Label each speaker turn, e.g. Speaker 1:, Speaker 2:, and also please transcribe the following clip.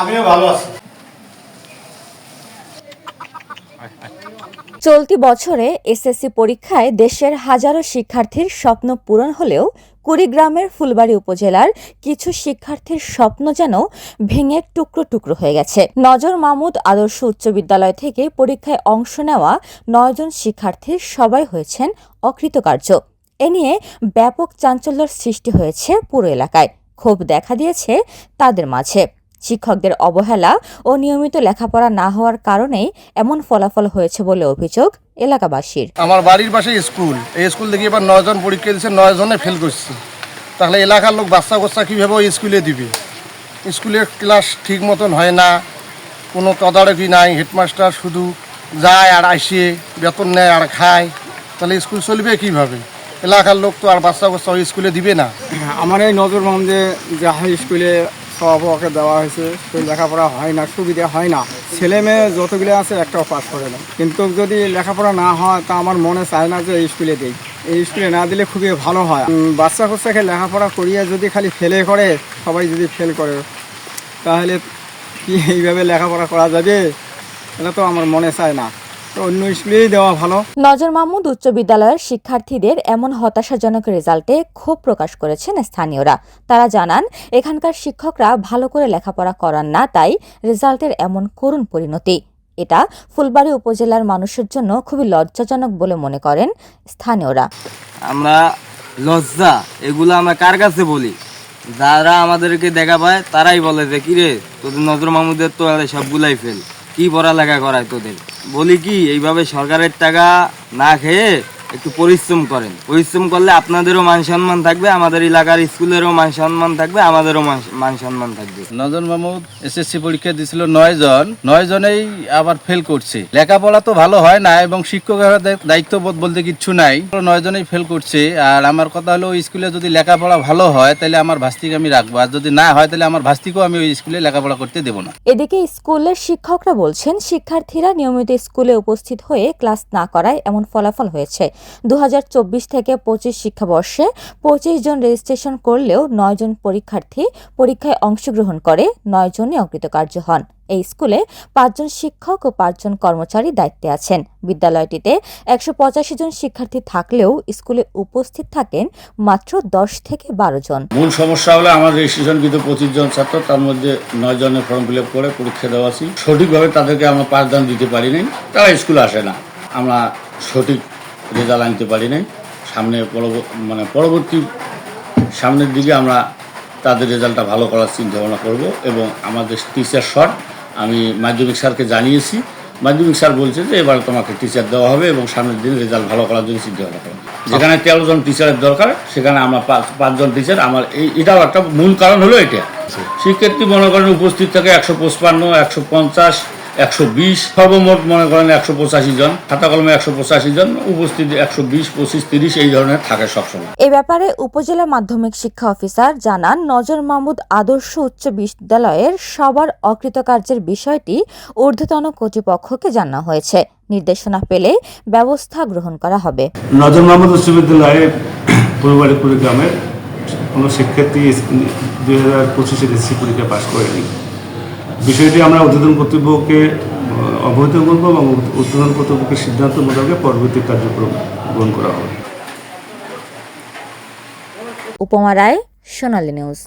Speaker 1: আমিও ভালো আছি।
Speaker 2: চলতি বছরে এসএসসি পরীক্ষায় দেশের হাজারো শিক্ষার্থীর স্বপ্ন পূরণ হলেও কুড়িগ্রামের ফুলবাড়ী উপজেলার কিছু শিক্ষার্থীর স্বপ্ন যেন ভেঙে টুকরো টুকরো হয়ে গেছে। নজর মাহমুদ আদর্শ উচ্চ বিদ্যালয় থেকে পরীক্ষায় অংশ নেওয়া নয়জন শিক্ষার্থীর সবাই হয়েছেন অকৃতকার্য। এ নিয়ে ব্যাপক চাঞ্চল্যের সৃষ্টি হয়েছে পুরো এলাকায়। ক্ষোভ দেখা দিয়েছে তাদের মাঝে। শিক্ষকদের অবহেলা ও নিয়মিত লেখাপড়া না হওয়ার কারণেই এমন ফলাফল হয়েছে বলে অভিযোগ এলাকাবাসীর।
Speaker 3: আমার বাড়ির পাশে স্কুল। এই স্কুল থেকে এবার নয়জন পরীক্ষা দিচ্ছে নয় জনে ফেল করছে। তাহলে এলাকার লোক বাচ্চা কাচ্চা কীভাবে ওই স্কুলে দিবে? স্কুলের ক্লাস ঠিক মতন হয় না কোনো তদারকি নাই হেডমাস্টার শুধু যায় আর আসে বেতন নেয় আর খায়। তাহলে স্কুল চলবে কীভাবে? এলাকার লোক তো আর বাচ্চা কাচ্চা ওই স্কুলে দিবে না।
Speaker 4: আমার এই নজর যে হাই স্কুলে সব ওকে দেওয়া হয়েছে, তো লেখাপড়া হয় না, সুবিধা হয় না। ছেলে মেয়ে যতগুলো আছে, একটাও পাস করে না। কিন্তু যদি লেখাপড়া না হয়, তা আমার মনে চায় না যে এই স্কুলে দিই এই স্কুলে না দিলে খুবই ভালো হয়। বাচ্চা কাচ্চাকে লেখাপড়া করিয়ে যদি খালি ফেলে করে, সবাই যদি ফেল করে, তাহলে কি এইভাবে লেখাপড়া করা যাবে? এটা তো আমার মনে চায় না। অন্য স্কুলেই দেওয়া ভালো।
Speaker 2: নজর মাহমুদ উচ্চ বিদ্যালয়ের শিক্ষার্থীদের এমন হতাশাজনক রেজাল্টে ক্ষোভ প্রকাশ করেছেন স্থানীয়রা। তারা জানান এখানকার শিক্ষকরা ভালো করে লেখাপড়া করান না তাই রেজাল্টের এমন করুণ পরিণতি। এটা ফুলবাড়ী উপজেলার মানুষের জন্য খুবই লজ্জাজনক বলে মনে করেন স্থানীয়রা।
Speaker 5: আমরা লজ্জা এগুলো আমরা কার কাছে বলি? যারা আমাদেরকে দেখা পায় তারাই বলে যে কিরে তোদের নজর মাহমুদের তো সবগুলাই ফেল কি পড়ালেখা করায় তোদের? বলি কি এইভাবে সরকারের টাকা না খেয়ে একটু পরিশ্রম করেন। পরিশ্রম করলে আপনাদেরও মান সম্মান থাকবে আমাদের এলাকার স্কুলেরও মান সম্মান থাকবে আমাদেরও মান- মান সম্মান থাকবে।
Speaker 1: নজন মাহমুদ এসএসসি পরীক্ষা দিছিল নয় জন নয় জনেই আবার ফেল করছে। লেখাপড়া তো ভালো হয় না এবং শিক্ষকের দায়িত্ববোধ বলতে কিচ্ছু নাই। নয় জনেই ফেল করছে। আর আমার কথা হলো ওই স্কুলে যদি লেখাপড়া ভালো হয় তাহলে আমার ভাস্তিকে আমি রাখব। আর যদি না হয় তাহলে আমার ভাস্তিকেও আমি ওই স্কুলে লেখাপড়া করতে দেবো না।
Speaker 2: এদিকে স্কুলের শিক্ষকরা বলছেন শিক্ষার্থীরা নিয়মিত স্কুলে উপস্থিত হয়ে ক্লাস না করায় এমন ফলাফল হয়েছে। দু হাজার চব্বিশ থেকে পঁচিশ শিক্ষাবর্ষে পঁচিশ জন রেজিস্ট্রেশন করলেও নয় জন পরীক্ষার্থী পরীক্ষায় অংশগ্রহণ করে নয় জনই অকৃতকার্য হন। এই স্কুলে পাঁচজন শিক্ষক ও পাঁচজন কর্মচারী দায়িত্বে আছেন। বিদ্যালয়টিতে একশো পঁচাশি জন শিক্ষার্থী থাকলেও স্কুলে উপস্থিত থাকেন মাত্র দশ থেকে বারো জন।
Speaker 6: মূল সমস্যা হলো আমার রেজিস্ট্রেশন কিন্তু পঁচিশ জন ছাত্র, তার মধ্যে নয় জনের ফর্ম ফিল করে পরীক্ষা দেওয়া আছে। সঠিকভাবে তাদেরকে আমরা পাঠদান দিতে পারি তারা স্কুলে আসে না। আমরা সঠিক রেজাল্ট আনতে পারি নাই। সামনে মানে পরবর্তী সামনের দিকে আমরা তাদের রেজাল্টটা ভালো করার চিন্তা ভাবনা করব এবং আমাদের টিচার শর্ট আমি মাধ্যমিক স্যারকে জানিয়েছি। মাধ্যমিক স্যার বলছে যে এবার তোমাকে টিচার দেওয়া হবে এবং সামনের দিনে রেজাল্ট ভালো করার জন্য চিন্তা ভাবনা করো। যেখানে তেরো জন টিচারের দরকার সেখানে আমরা পাঁচ পাঁচজন টিচার আমার এই এটাও একটা মূল কারণ হলো এটা। শিক্ষার্থী মনে করেন উপস্থিত থাকে একশো পঁচপান্ন একশো পঞ্চাশ একশো বিশ। সর্বমোট মনে করেন একশো পঁচাশি জন। খাতা কলমে একশো পঁচাশি জন। উপস্থিত একশো বিশ পঁচিশ তিরিশ এই ধরনের থাকে সবসময়।
Speaker 2: এ ব্যাপারে উপজেলা মাধ্যমিক শিক্ষা অফিসার জানান নজর মাহমুদ আদর্শ উচ্চ বিদ্যালয়ের সবার অকৃতকার্যের বিষয়টি ঊর্ধ্বতন কর্তৃপক্ষকে জানা হয়েছে। নির্দেশনা পেলে ব্যবস্থা গ্রহণ করা হবে।
Speaker 7: নজর মাহমুদ উচ্চ বিদ্যালয়ে পূর্ববাড়ি কুড়িগ্রামের কোনো শিক্ষার্থী দুই হাজার পঁচিশের এসসি পরীক্ষা পাশ করেনি। বিষয়টি আমরা উদ্বোধন কর্তৃপক্ষকে অবহিত করব এবং উদ্বোধন কর্তৃপক্ষের সিদ্ধান্ত মোতাবেক পরবর্তী কার্যক্রম গ্রহণ করা হবে।
Speaker 2: উপমা রায়, সোনালী নিউজ।